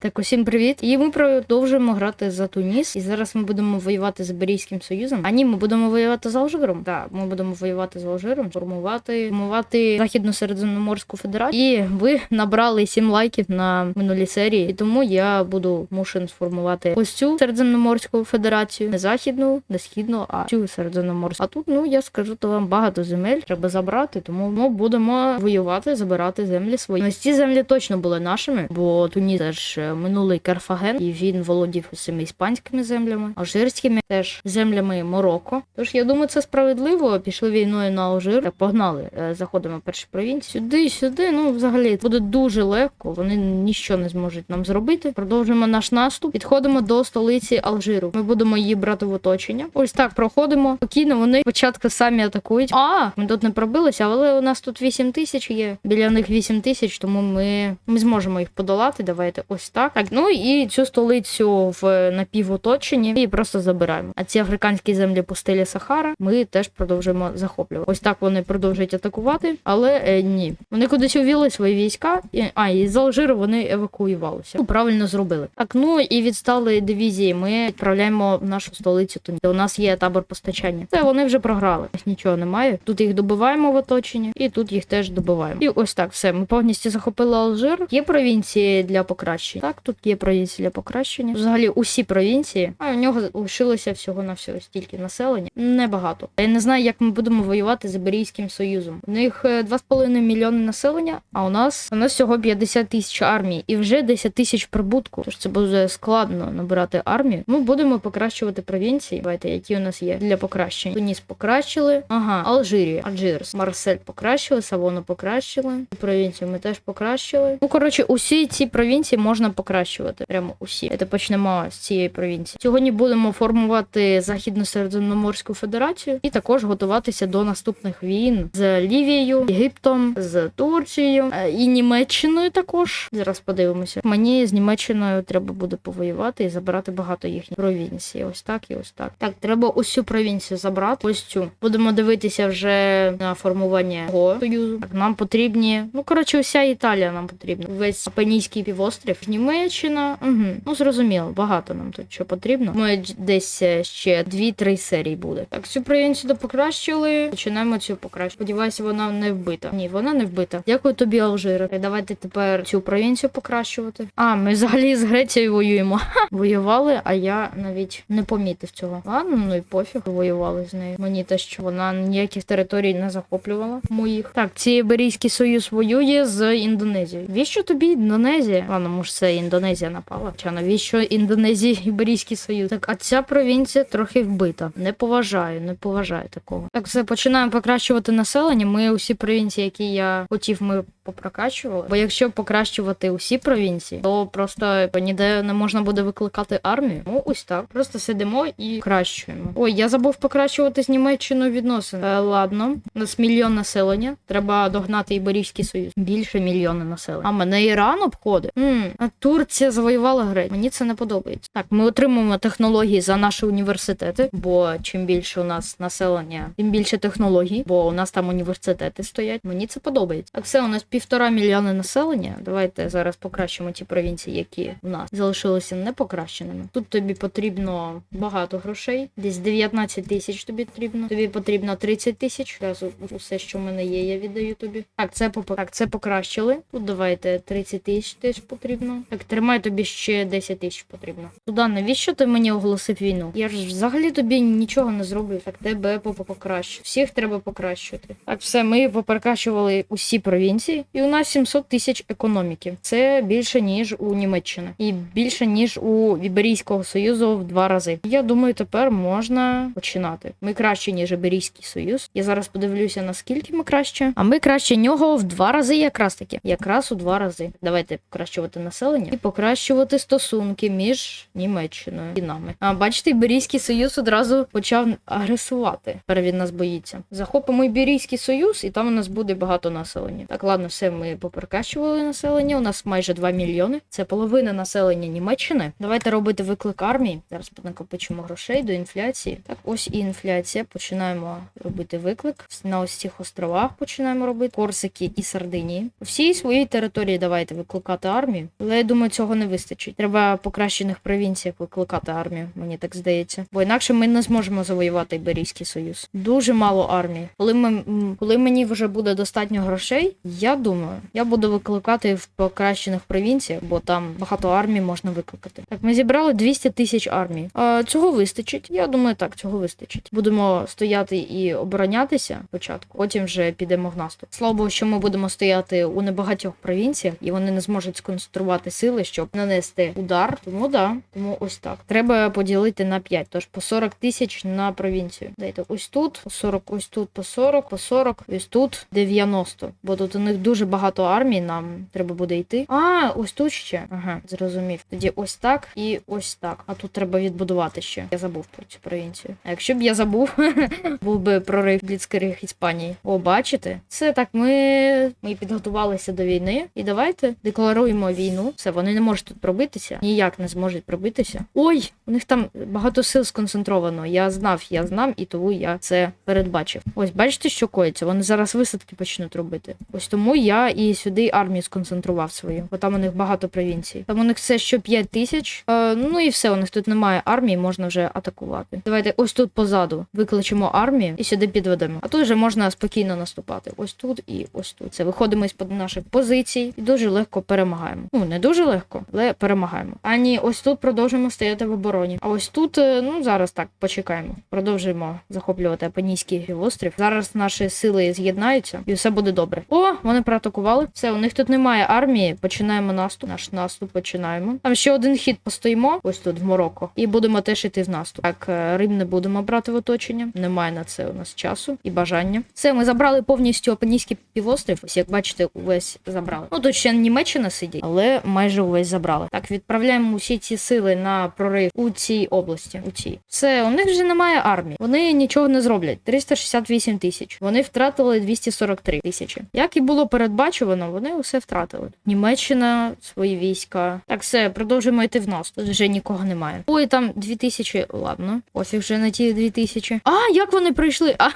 Так, усім привіт. І ми продовжуємо грати за Туніс. І зараз ми будемо воювати з Іберійським Союзом. А ні, ми будемо воювати з Алжиром. Так, ми будемо воювати з Алжиром, формувати, формувати Західну Середземноморську Федерацію. І ви набрали 7 лайків на минулій серії. І тому я буду мушен сформувати ось цю Середземноморську Федерацію. Не західну, не східну, а цю Середземноморську. А тут, ну я скажу, то вам багато земель треба забрати, тому ми будемо воювати, забирати землі свої. Ось ці землі точно були нашими, бо Туніс теж е, минулий Карфаген, і він володів усіми іспанськими землями, алжирськими теж землями Марокко. Тож я думаю, це справедливо. Пішли війною на Алжир. Погнали. Е, Заходимо в першу провінцію. Сюди, сюди. Ну, взагалі, буде дуже легко. Вони нічого не зможуть нам зробити. Продовжуємо наш наступ. Підходимо до столиці Алжиру. Ми будемо її брати в оточення. Ось так проходимо. Спокійно вони спочатку самі атакують. А, ми тут не пробилися, але у нас тут 8 тисяч є. Біля них 8 тисяч, тому ми, ми зможемо їх подолати. Давайте ось так. Так, ну і цю столицю в напівоточенні і просто забираємо. А ці африканські землі пустелі Сахара ми теж продовжуємо захоплювати. Ось так вони продовжують атакувати, але е, ні. Вони кудись увіли свої війська. І, а, і з Алжиру вони евакуювалися. Ну, правильно зробили. Так, ну і відстали дивізії. Ми відправляємо в нашу столицю Туніс. У нас є табор постачання. Це вони вже програли. Нічого немає. Тут їх добиваємо в оточенні, і тут їх теж добиваємо. І ось так все. Ми повністю захопили Алжир. Є провінції для покращення. Так, тут є провінції для покращення. Взагалі усі провінції. А у нього лишилося всього на всього стільки населення. Небагато. Я не знаю, як ми будемо воювати з Іберійським Союзом. У них е, 2,5 мільйони населення, а у нас у нас всього 50 тисяч армії і вже 10 тисяч прибутку. Тож це буде складно набирати армію. Ми будемо покращувати провінції. Давайте, які у нас є для покращення. Туніс покращили. Ага, Алжирія, Алжирс, Марсель покращили, Савону покращили. Провінцію ми теж покращили. Ну коротше, усі ці провінції можна покращувати. Прямо усі. Давайте почнемо з цієї провінції. Сьогодні будемо формувати Західно-Середземноморську Федерацію і також готуватися до наступних війн з Лівією, Єгиптом, з Турцією е, і Німеччиною також. Зараз подивимося. Мені з Німеччиною треба буде повоювати і забрати багато їхніх провінцій. Ось так і ось так. Так, треба усю провінцію забрати. Ось цю. Будемо дивитися вже на формування того союзу. Так, нам потрібні. Ну коротше, уся Італія нам потрібна. Весь Апенійський півострів, Німеччина. Угу. Ну зрозуміло, багато нам тут що потрібно. Ми десь е, ще 2-3 серії буде. Так, цю провінцію покращили. Починаємо цю покращити. Сподіваюся, вона не вбита. Ні, вона не вбита. Дякую тобі, Алжире. Давайте тепер цю провінцію покращувати. А, ми взагалі з Грецією воюємо. Воювали, а я навіть не помітив цього. Ладно, ну і пофіг, воювали з нею. Мені те, що вона ніяких територій не захоплювала моїх. Так, ці Іберійський союз воює з Індонезією. Віщо тобі Індонезія? Ладно, може, це Індонезія напала. Чи навіщо Індонезії Іберійський союз? Так, а ця провінція трохи вбита. Не поважаю, не поважаю такого. Так, все починаємо покращувати населення. Ми усі провінції, які я хотів, ми попрокачували. Бо якщо покращувати усі провінції, то просто ніде не можна буде викликати армію. Ну ось так. Просто сидимо і кращуємо. Ой, я забув покращувати з Німеччиною відносини. Е, ладно, у нас мільйон населення. Треба догнати Іберійський союз. Більше мільйона населення. А мене Іран обходить. М, а Турція завоювала Грецію. Мені це не подобається. Так, ми отримуємо технології за наші університети, бо чим більше у нас населення, тим більше технологій, бо у нас там університети стоять. Мені це подобається. Так, все, у нас півтора мільйони населення. Давайте зараз покращимо ті провінції, які в нас залишилися непокращеними. Тут тобі потрібно багато грошей, десь 19 тисяч тобі потрібно. Тобі потрібно 30 тисяч. Усе, що в мене є, я віддаю тобі. Так, це попо- так, це покращили. Тут давайте 30 тисяч теж потрібно. Так, тримай тобі ще 10 тисяч потрібно. Туда, навіщо ти мені оголосив війну? Я ж взагалі тобі нічого не зроблю. Так тебе покращу. Всіх треба покращувати. Так, все, ми покращували усі провінції, і у нас 700 тисяч економіки. Це більше ніж у Німеччини, і більше ніж у Іберійського союзу в два рази. Я думаю, тепер можна починати. Ми краще ніж Іберійський союз. Я зараз подивлюся наскільки ми краще. А ми краще нього в два рази, якраз таки. Якраз у два рази. Давайте покращувати населення і покращувати стосунки між Німеччиною і нами. А бачите, Іберійський союз одразу почав агресувати. Тепер він нас боїться. Захопимо Іберійський союз, і там у нас буде багато населення. Так, ладно. Все ми поперекащували населення. У нас майже 2 мільйони. Це половина населення Німеччини. Давайте робити виклик армії. Зараз накопичимо грошей до інфляції. Так, ось і інфляція. Починаємо робити виклик. На ось цих островах починаємо робити Корсики і Сардинії. У всій своїй території давайте викликати армію. Але я думаю, цього не вистачить. Треба покращених провінціях викликати армію, мені так здається. Бо інакше ми не зможемо завоювати Іберійський Союз. Дуже мало армії. Коли ми коли мені вже буде достатньо грошей, я думаю, я буду викликати в покращених провінціях, бо там багато армій можна викликати. Так, ми зібрали 200 тисяч армій. А, цього вистачить. Я думаю, так, цього вистачить. Будемо стояти і оборонятися спочатку, потім вже підемо в наступ. Слава Богу, що ми будемо стояти у небагатьох провінціях, і вони не зможуть сконцентрувати сили, щоб нанести удар. Тому да, тому ось так. Треба поділити на 5, тож по 40 тисяч на провінцію. Дайте ось тут, по 40, ось тут по 40, по 40, ось тут 90. Бо тут у них дуже багато армій, нам треба буде йти. А, ось тут ще. Ага, зрозумів. Тоді ось так і ось так. А тут треба відбудувати ще. Я забув про цю провінцію. А якщо б я забув, був би прорив Бліцкриг Іспанії. О, бачите? Це так. Ми, ми підготувалися до війни. І давайте декларуємо війну. Все, вони не можуть тут пробитися. Ніяк не зможуть пробитися. Ой, у них там багато сил сконцентровано. Я знав, я знав, і тому я це передбачив. Ось, бачите, що коїться? Вони зараз висадки почнуть робити. Ось тому я і сюди армію сконцентрував свою, бо там у них багато провінцій. Там у них все що 5 тисяч. Е, ну і все, у них тут немає армії, можна вже атакувати. Давайте ось тут позаду викличемо армію і сюди підведемо. А тут вже можна спокійно наступати. Ось тут і ось тут. Це виходимо із наших позицій і дуже легко перемагаємо. Ну не дуже легко, але перемагаємо. Ані ось тут продовжуємо стояти в обороні. А ось тут, е, ну зараз так почекаємо. Продовжуємо захоплювати Апенійський півострів. Зараз наші сили з'єднаються, і все буде добре. О, вони проатакували. Все, у них тут немає армії. Починаємо наступ. Наш наступ починаємо. Там ще один хід постоїмо. Ось тут в Марокко, і будемо теж іти в наступ. Так, е, Рим не будемо брати в оточення. Немає на це у нас часу і бажання. Все, ми забрали повністю Апенійський півострів. Ось як бачите, увесь забрали. Ну тут ще Німеччина сидить, але майже увесь забрали. Так, відправляємо усі ці сили на прорив у цій області. У цій все, у них вже немає армії. Вони нічого не зроблять. 368 тисяч. Вони втратили 243 тисячі. Як і було передбачувано, вони усе втратили. Німеччина свої війська. Так, все, продовжуємо йти в нас. Тут вже нікого немає. Ой, там 2000, ладно. Пофіг вже на ті 2000. А, як вони прийшли? А,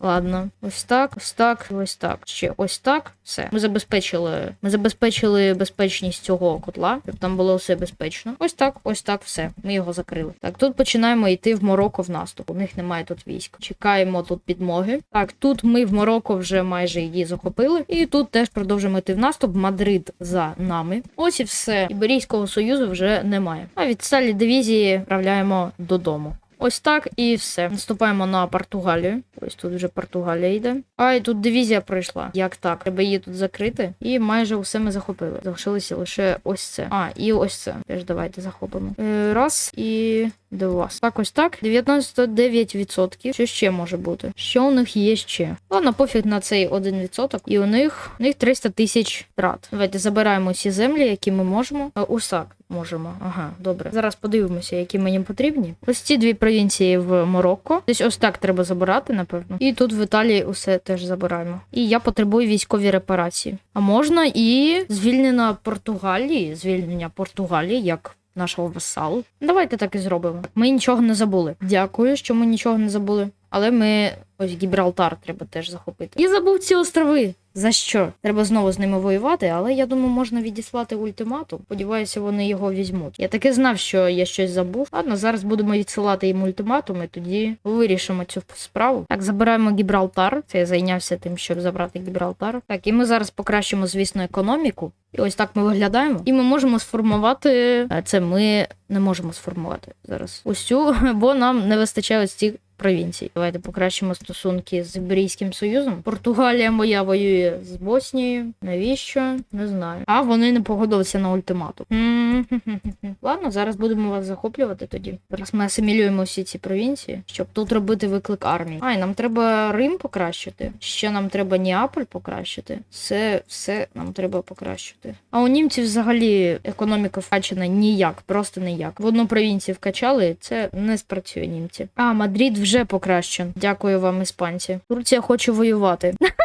Ладно, ось так, ось так, ось так. Ще ось так. Все. Ми забезпечили. Ми забезпечили безпечність цього котла, щоб там було все безпечно. Ось так, ось так, все. Ми його закрили. Так, тут починаємо йти в Марокко в наступ. У них немає тут військ. Чекаємо тут підмоги. Так, тут ми в Марокко вже майже її захопили. І тут теж продовжуємо йти в наступ. Мадрид за нами. Ось і все. Іберійського союзу вже немає. А відсталі дивізії відправляємо додому. Ось так і все. Наступаємо на Португалію. Ось тут вже Португалія йде. А і тут дивізія прийшла. Як так? Треба її тут закрити. І майже усе ми захопили. Залишилося лише ось це. А, і ось це. Теж давайте захопимо. Е, раз і два. Так, ось так. 99%. Що ще може бути? Що у них є ще? Ладно, пофіг на цей 1%. І у них у них 300 тисяч втрат. Давайте забираємо всі землі, які ми можемо. Ось так. Можемо, ага, добре. Зараз подивимося, які мені потрібні. Ось ці дві провінції в Марокко. Десь ось так треба забирати, напевно. І тут в Італії усе теж забираємо. І я потребую військові репарації. А можна і звільнення Португалії, звільнення Португалії як. Нашого васалу. Давайте так і зробимо. Ми нічого не забули. Дякую, що ми нічого не забули. Але ми ось Гібралтар треба теж захопити. І забув ці острови. За що? Треба знову з ними воювати, але я думаю, можна відіслати ультиматум. Сподіваюся, вони його візьмуть. Я таки знав, що я щось забув. Ладно, зараз будемо відсилати їм ультиматум, і тоді вирішимо цю справу. Так, забираємо Гібралтар. Це я зайнявся тим, щоб забрати Гібралтар. Так, і ми зараз покращимо, звісно, економіку. І ось так ми виглядаємо. І ми можемо сформувати. Це ми не можемо сформувати зараз. Цю, бо нам не вистачає ось цих провінцій. Давайте покращимо стосунки з Іберійським Союзом. Португалія моя воює з Боснією. Навіщо? Не знаю. А вони не погодилися на ультиматум. Ладно, зараз будемо вас захоплювати тоді. Зараз ми асимілюємо всі ці провінції, щоб тут робити виклик армії. А, нам треба Рим покращити. Ще нам треба Неаполь покращити. Все, все нам треба покращити. А у німців взагалі економіка вкачана ніяк, просто ніяк. В одну провінцію вкачали, це не спрацює німці. А, Мадрид вже покращен. Дякую вам, іспанці. Турція хоче воювати.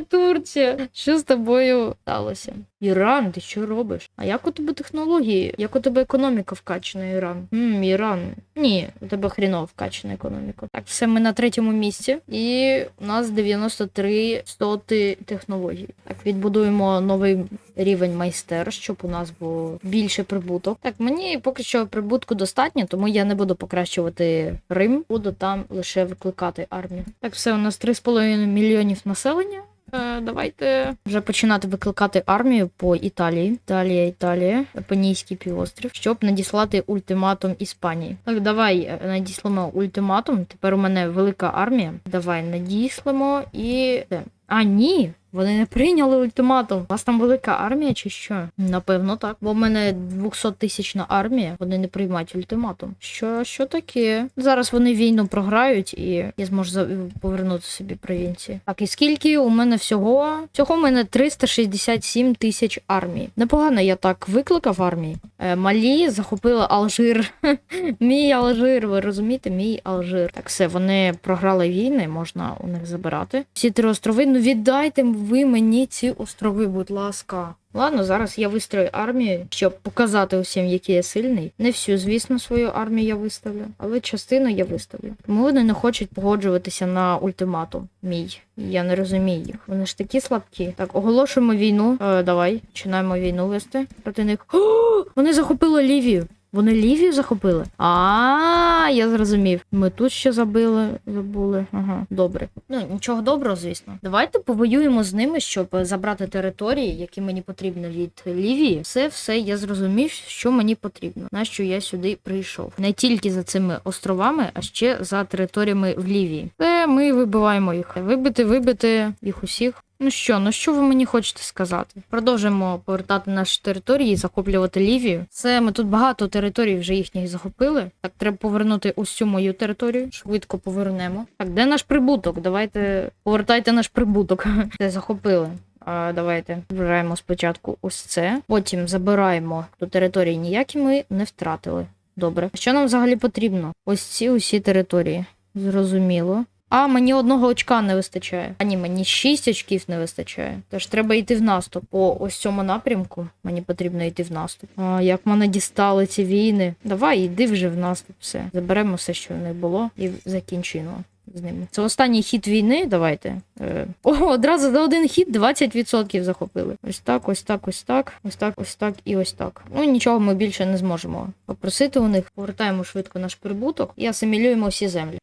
Турція. Що з тобою сталося? Іран, ти що робиш? А як у тебе технології? Як у тебе економіка вкачана, Іран? Мм, Іран. Ні, у тебе хріново вкачана економіка. Так, все, ми на третьому місці, і у нас 93 соти технологій. Так, відбудуємо новий рівень майстер, щоб у нас було більше прибуток. Так, мені поки що прибутку достатньо, тому я не буду покращувати Рим, буду там лише викликати армію. Так, все, у нас 3,5 мільйонів населення. Е, давайте вже починати викликати армію по Італії. Італія, Італія, Пенійський півострів, щоб надіслати ультиматум Іспанії. Так, давай е, надіслемо ультиматум. Тепер у мене велика армія. Давай надіслемо і. А, ні. Вони не прийняли ультиматум. У вас там велика армія чи що? Напевно, так. Бо в мене 200 тисячна армія, вони не приймають ультиматум. Що, що таке? Зараз вони війну програють, і я зможу повернути собі провінції. Так, і скільки у мене всього? Всього у мене 367 тисяч армій. Непогано я так викликав армії. Е, Малі захопили Алжир. Мій Алжир, ви розумієте? Мій Алжир. Так, все, вони програли війни, можна у них забирати. Всі три острови. Ну віддайте ви мені ці острови, будь ласка. Ладно, зараз я вистрою армію, щоб показати усім, який я сильний. Не всю, звісно, свою армію я виставлю, але частину я виставлю. Тому вони не хочуть погоджуватися на ультиматум. Мій. Я не розумію їх. Вони ж такі слабкі. Так, оголошуємо війну. Е, давай, починаємо війну вести проти них. О, вони захопили Лівію. Вони Лівію захопили? А, я зрозумів. Ми тут ще забили, забули. Ага, добре. Ну, нічого доброго, звісно. Давайте повоюємо з ними, щоб забрати території, які мені потрібні від Лівії. Все, все, я зрозумів, що мені потрібно. На що я сюди прийшов. Не тільки за цими островами, а ще за територіями в Лівії. Це ми вибиваємо їх. Вибити, вибити їх усіх. Ну що, ну що ви мені хочете сказати? Продовжуємо повертати наші території, захоплювати Лівію. Це ми тут багато територій вже їхніх захопили. Так, треба повернути цю мою територію. Швидко повернемо. Так, де наш прибуток? Давайте повертайте наш прибуток. Це захопили. А, давайте вибираємо спочатку ось це. Потім забираємо до території ніякі ми не втратили. Добре. Що нам взагалі потрібно? Ось ці усі території. Зрозуміло. А, мені одного очка не вистачає. А ні, мені 6 очків не вистачає. Тож треба йти в наступ. По ось цьому напрямку мені потрібно йти в наступ. А як мене дістали ці війни? Давай, йди вже в наступ. Все. Заберемо все, що в них було, і закінчуємо. З ними. Це останній хід війни. Давайте. Е... О, одразу за один хід 20% захопили. Ось так, ось так, ось так, ось так, ось так і ось так. Ну нічого ми більше не зможемо попросити у них. Повертаємо швидко наш прибуток і асимілюємо всі землі.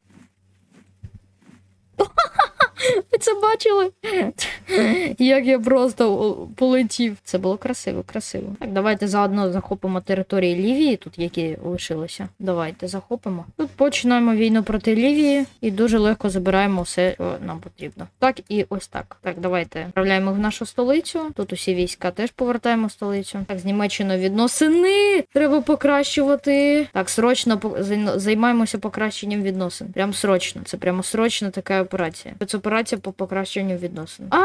Ви це бачили? Як я просто полетів. Це було красиво, красиво. Так, давайте заодно захопимо території Лівії, тут які лишилися. Давайте захопимо. Тут починаємо війну проти Лівії і дуже легко забираємо все, що нам потрібно. Так і ось так. Так, давайте відправляємо в нашу столицю. Тут усі війська теж повертаємо в столицю. Так, з Німеччиною відносини треба покращувати. Так, срочно займаємося покращенням відносин. Прям срочно. Це прямо срочна така операція. Це операція по покращенню відносин. А,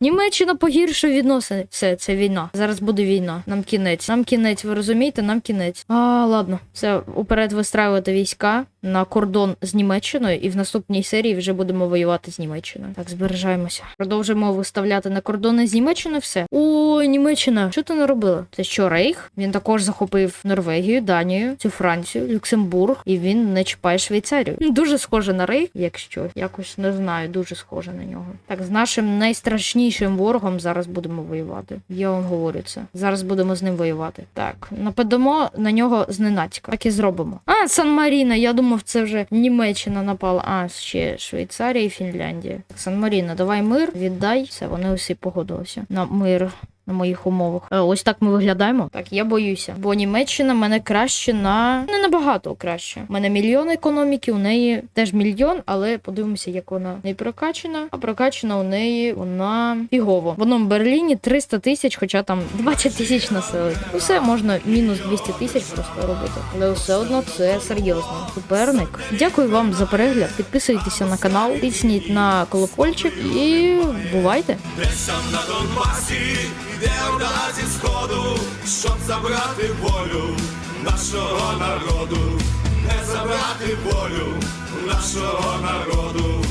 Німеччина погіршує відносини. Все, це війна. Зараз буде війна. Нам кінець. Нам кінець, ви розумієте? Нам кінець. А, ладно. Все, уперед вистраювати війська на кордон з Німеччиною, і в наступній серії вже будемо воювати з Німеччиною. Так, збережаємося. Продовжуємо виставляти на кордони з Німеччиною все. О, Німеччина, що ти не робила? Це що, Рейх? Він також захопив Норвегію, Данію, цю Францію, Люксембург, і він не чіпає Швейцарію. Дуже схоже на Рейх, якщо якось не знаю, дуже схоже на нього. Так, з нашим найстрашнішим ворогом зараз будемо воювати. Я вам говорю це. Зараз будемо з ним воювати. Так, нападемо на нього зненацька. Так і зробимо. А, Сан Маріна, я думав, це вже Німеччина напала. А, ще Швейцарія і Фінляндія. Сан Маріно, давай мир, віддай. Все, вони усі погодилися на мир. На моїх умовах. Е, ось так ми виглядаємо. Так, я боюся. Бо Німеччина мене краще на не набагато краще. У мене мільйон економіки, у неї теж мільйон, але подивимося, як вона не прокачана. А прокачана у неї вона фігово. В одному Берліні 300 тисяч, хоча там 20 тисяч населення. Усе можна мінус 200 тисяч просто робити. Але все одно це серйозно. Суперник. Дякую вам за перегляд. Підписуйтеся на канал, тисніть на колокольчик і бувайте. Десь там на йде орда зі сходу, щоб забрати волю нашого народу, не забрати волю нашого народу.